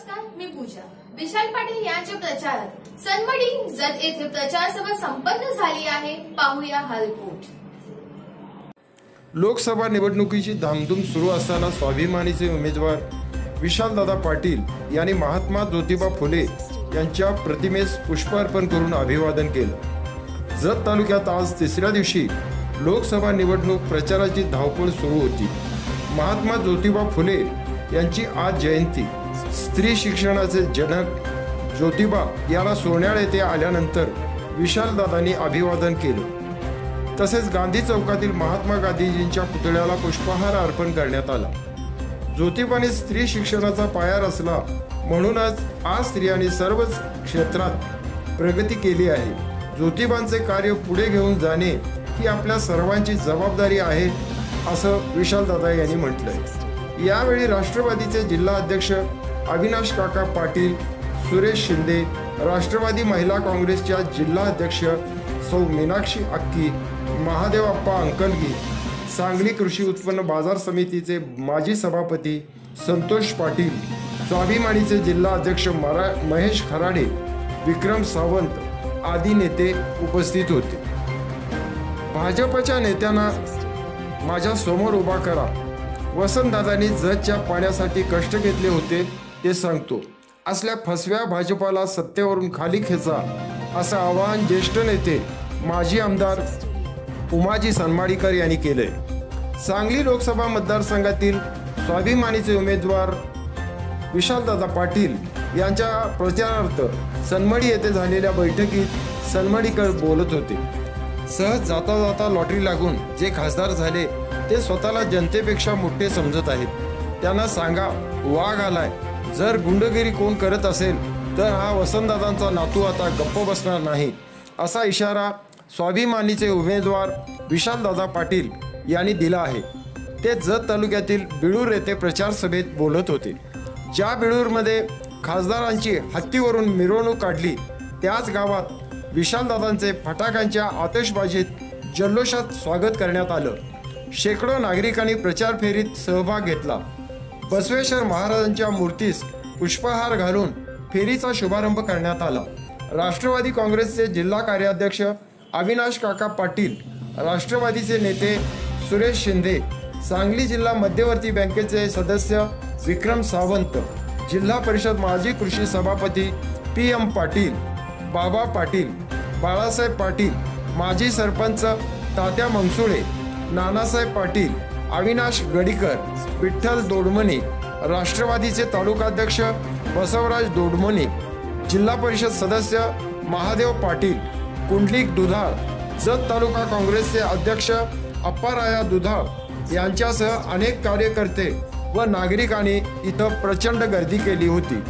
नमस्कार मी पूजा. विशाल पाटील यांच्या प्रचारात. सनमडी जत येथे प्रचार सभा संपन्न झाली आहे. पाहूया हा रिपोर्ट लोकसभा निवडणुकीची धामधूम सुरू असताना स्वाभिमानीचे उमेदवार विशालदादा पाटील यांनी महात्मा ज्योतिबा फुले यांच्या प्रतिमेस पुष्प अर्पण करून अभिवादन केलं. जत तालुक्यात आज तिसऱ्या दिवशी लोकसभा निवडणूक प्रचाराची धावपळ सुरू होती. महात्मा ज्योतिबा फुले यांची आज जयंती. स्त्री शिक्षणाचे जनक ज्योतिबा याला सोन्याळ येथे आल्यानंतर विशालदादांनी अभिवादन केलं. तसेच गांधी चौकातील महात्मा गांधीजींच्या पुतळ्याला पुष्पहार अर्पण करण्यात आला. ज्योतिबाने स्त्री शिक्षणाचा पाया रचला म्हणूनच आज स्त्रियांनी सर्वच क्षेत्रात प्रगती केली आहे. ज्योतिबांचे कार्य पुढे घेऊन जाणे ही आपल्या सर्वांची जबाबदारी आहे असं विशालदादा यांनी म्हटलंय. यावेळी राष्ट्रवादीचे जिल्हा अध्यक्ष अविनाश काका पाटील सुरेश शिंदे राष्ट्रवादी महिला काँग्रेसच्या जिल्हा अध्यक्ष सौ मीनाक्षी अक्की महादेवाप्पा अंकलगी सांगली कृषी उत्पन्न बाजार समितीचे माजी सभापती संतोष पाटील स्वाभिमानीचे जिल्हा अध्यक्ष मरा महेश खराडे विक्रम सावंत आदी नेते उपस्थित होते. भाजपच्या नेत्यांना माझ्यासमोर उभा करा. वसंतदादांनी जजच्या पाण्यासाठी कष्ट घेतले होते. ते सांगतो असल्या फसव्या भाजपाला सत्तेवरून खाली खेचा असं आवाहन ज्येष्ठ नेते माजी आमदार उमाजी सनमाडीकर यांनी केले सांगली लोकसभा मतदारसंघातील स्वाभिमानीचे उमेदवार विशालदादा पाटील यांच्या प्रचारार्थ सनमडी येथे झालेल्या बैठकीत सनमडीकर बोलत होते. सहज जाता जाता लॉटरी लागून जे खासदार झाले ते स्वतःला जनतेपेक्षा मोठे समजत आहेत. त्यांना सांगा वाघ आलाय. जर गुंडगिरी कोण करत असेल तर हा वसंतदादांचा नातू आता गप्प बसणार नाही. असा इशारा स्वाभिमानीचे उमेदवार विशालदादा पाटील यांनी दिला आहे. ते जत तालुक्यातील बिळूर येथे प्रचार सभेत बोलत होते. ज्या बिळूरमध्ये खासदारांची हत्तीवरून मिरवणूक काढली त्याच गावात विशालदादांचे फटाक्यांच्या आतषबाजीत जल्लोषात स्वागत करण्यात आलं. शेकडो नागरिकांनी प्रचार फेरीत सहभाग घेतला. बसवेश्वर महाराजांच्या मूर्तीस पुष्पहार घालून फेरीचा शुभारंभ करण्यात आला. राष्ट्रवादी काँग्रेसचे जिल्हा कार्याध्यक्ष अविनाश काका पाटील राष्ट्रवादीचे नेते सुरेश शिंदे सांगली जिल्हा मध्यवर्ती बँकेचे सदस्य विक्रम सावंत जिल्हा परिषद माजी कृषी सभापती पी एम पाटील बाबा पाटील बाळासाहेब पाटील माजी सरपंच तात्या मनसुळे नानासाहेब पाटील अविनाश गडीकर विठ्ठल दोडमणी राष्ट्रवादीचे तालुकाध्यक्ष बसवराज दोडमणी जिल्हा परिषद सदस्य महादेव पाटील कुंडलिक दुधाळ जत तालुका काँग्रेसचे अध्यक्ष अप्पाराया दुधाळ यांच्यासह अनेक कार्यकर्ते व नागरिकांनी इथं प्रचंड गर्दी केली होती.